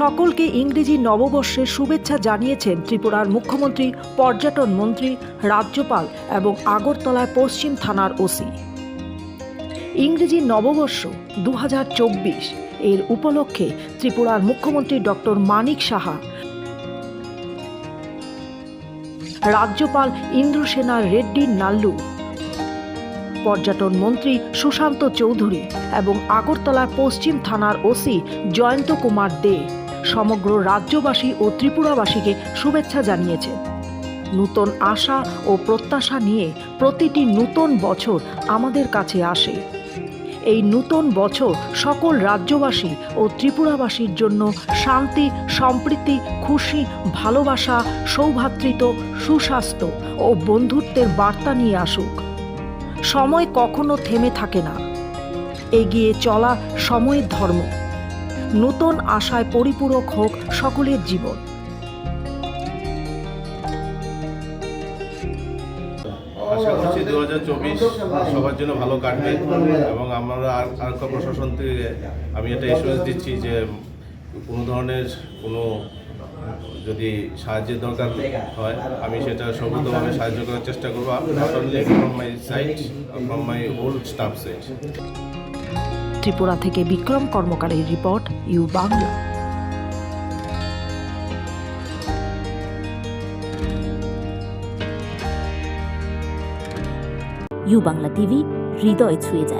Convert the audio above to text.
সকলকে ইংরেজি নববর্ষের শুভেচ্ছা জানিয়েছেন ত্রিপুরার মুখ্যমন্ত্রী, পর্যটন মন্ত্রী, রাজ্যপাল এবং আগরতলায় পশ্চিম থানার ওসি। ইংরেজি নববর্ষ দু হাজার চব্বিশ এর উপলক্ষে ত্রিপুরার মুখ্যমন্ত্রী ডক্টর মানিক সাহা, রাজ্যপাল ইন্দ্রসেনা রেড্ডি নাল্লু, পর্যটন মন্ত্রী সুশান্ত চৌধুরী এবং আগরতলার পশ্চিম থানার ওসি জয়ন্ত কুমার দে। সমগ্র রাজ্যবাসী ও ত্রিপুরাবাসীকে শুভেচ্ছা জানিয়েছেন নূতন আশা ও প্রত্যাশা নিয়ে প্রতিটি নূতন বছর আমাদের কাছে আসে। এই নূতন বছর সকল রাজ্যবাসী ও ত্রিপুরাবাসীর জন্য শান্তি, সম্প্রীতি, খুশি, ভালোবাসা, সৌভাতৃত্ব, সুস্বাস্থ্য ও বন্ধুত্বের বার্তা নিয়ে আসুক। সময় কখনো থেমে থাকে না। এগিয়ে চলা সময়ের ধর্ম। নূতন আশায় পরিপূরক হোক সকলের জীবন। আশা করছি দু হাজার চব্বিশ সবার জন্য ভালো কাটবে এবং আমরা আর আরক্ষা প্রশাসন থেকে আমি এটা এসুরেন্স দিচ্ছি যে কোনো ধরনের কোনো যদি সাহায্যের দরকার হয় আমি সেটা সর্বোত্তমভাবে সাহায্য করার চেষ্টা করব। Not only from my side from my whole staff side Tripura থেকে Bikram কর্মকারের report U Bangla. U Bangla TV হৃদয় ছুঁয়ে যায়।